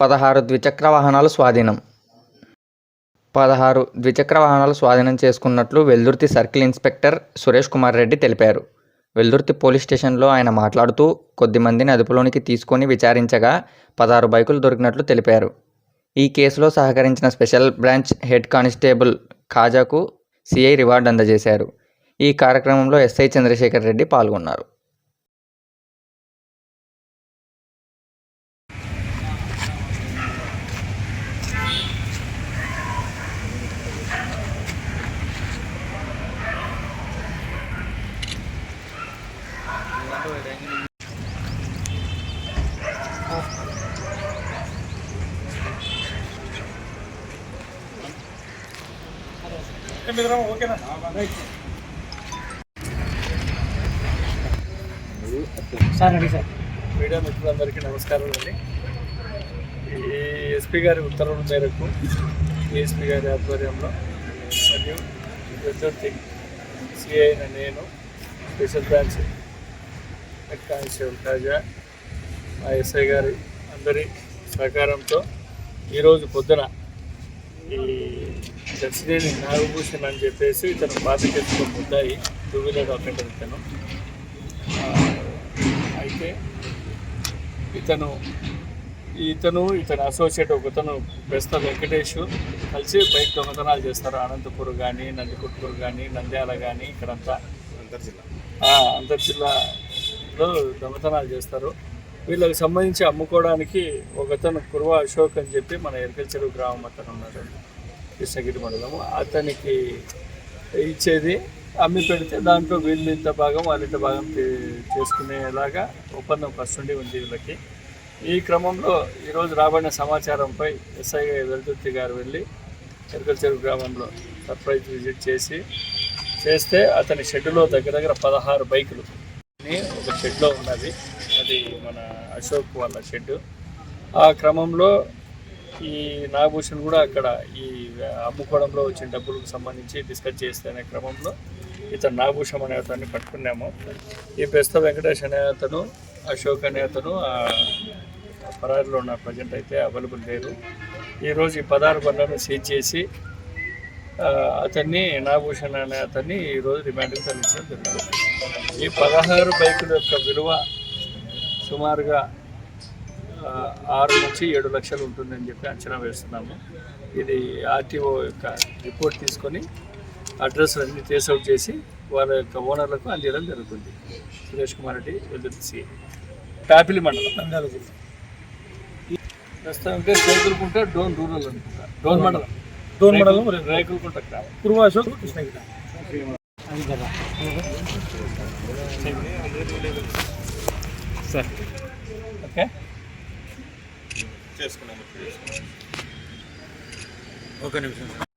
పదహారు ద్విచక్ర వాహనాలు స్వాధీనం. పదహారు ద్విచక్ర వాహనాలు స్వాధీనం చేసుకున్నట్లు వెల్దుర్తి సర్కిల్ ఇన్స్పెక్టర్ సురేష్ కుమార్ రెడ్డి తెలిపారు. వెల్దుర్తి పోలీస్ స్టేషన్లో ఆయన మాట్లాడుతూ కొద్ది మందిని అదుపులోనికి తీసుకొని విచారించగా పదహారు బైకులు దొరికినట్లు తెలిపారు. ఈ కేసులో సహకరించిన స్పెషల్ బ్రాంచ్ హెడ్ కానిస్టేబుల్ ఖాజాకు సిఐ రివార్డు అందజేశారు. ఈ కార్యక్రమంలో ఎస్ఐ చంద్రశేఖర్ రెడ్డి పాల్గొన్నారు. Sir ready sir. మీడియా మిత్రులందరికీ నమస్కారం అండి. ఈ ఎస్పీ గారి ఉత్తర్వుల మేరకు ఏఎస్పీ గారి ఆధ్వర్యంలో మరియు విద్యుత్ సిఐ అయిన నేను special branch head constable Kaja మా ఎస్ఐ గారి అందరి సహకారంతో ఈరోజు పొద్దున ఈ దర్శినేని నాగభూషణ్ అని చెప్పేసి ఇతను పాత కేసులో ముద్దాయి టూ వీలర్ అఫెండర్ ఇతను అయితే ఇతను ఇతను ఇతని అసోసియేట్ ఒకతను ప్రస్తుత వెంకటేష్ కలిసి బైక్ దొంగతనాలు చేస్తారు. అనంతపూర్ కానీ నందికొట్కూరు కానీ నంద్యాల కానీ ఇక్కడంతా. ఆ, అంతర్ జిల్లాలో దొంగతనాలు చేస్తారు. వీళ్ళకి సంబంధించి అమ్ముకోవడానికి ఒకతను కుర్వ అశోక్ అని చెప్పి మన ఎరకల్చెరు గ్రామం అతను ఉన్నాడు కృష్ణగిరి మండలం అతనికి ఇచ్చేది అమ్మి పెడితే దాంట్లో వీళ్ళు ఇంత భాగం వాళ్ళ ఇంత భాగం చేసుకునేలాగా ఒప్పందం ఫస్ట్ ఉండి ఉంది వీళ్ళకి. ఈ క్రమంలో ఈరోజు రాబడిన సమాచారంపై ఎస్ఐ వెల్దుర్తి గారు వెళ్ళి ఎరకల్చెరు గ్రామంలో సర్ప్రైజ్ విజిట్ చేసి చేస్తే అతని షెడ్డులో దగ్గర దగ్గర పదహారు బైకులు. ఒక షెడ్లో ఉన్నది. అది మన అశోక్ వాళ్ళ షెడ్ ఆ క్రమంలో ఈ నాగభూషణ్ కూడా అక్కడ ఈ అమ్ముకోవడంలో వచ్చిన డబ్బులకు సంబంధించి డిస్కస్ చేస్తున్న క్రమంలో ఇతను నాగభూషణ్ అనే అతన్ని పట్టుకున్నాము. ఈ ప్రస్తుత వెంకటేష్ అనే అతను అశోక్ అనే అతను పరారిలో ఉన్న ప్రజెంట్ అయితే అవైలబుల్ లేరు. ఈరోజు ఈ పదహారు బండ్లను సీజ్ చేసి అతన్ని నాగభూషణ్ అనే అతన్ని ఈరోజు రిమాండ్కి తరలించడం జరుగుతుంది ఈ పదహారు బైకుల యొక్క విలువ సుమారుగా ఆరు నుంచి ఏడు లక్షలు ఉంటుందని చెప్పి అంచనా వేస్తున్నాము. ఇది ఆర్టీఓ యొక్క రిపోర్ట్ తీసుకొని అడ్రస్ అన్ని ట్రేస్ అవుట్ చేసి వాళ్ళ యొక్క ఓనర్లకు అందించడం జరుగుతుంది. సురేష్ కుమార్ రెడ్డి వెల్లుర్తి టాపిలి మండలం. నంద్యాల ప్రస్తుతం అంటే రేకులకుంట డోన్ రూరల్ అనుకుంటా. డోన్ మండలం. డోన్ మండలం రేకులకుంట గ్రామం. కురువా అశోక్ కృష్ణగిరి. సార్. ఓకే. ఒక నిమిషం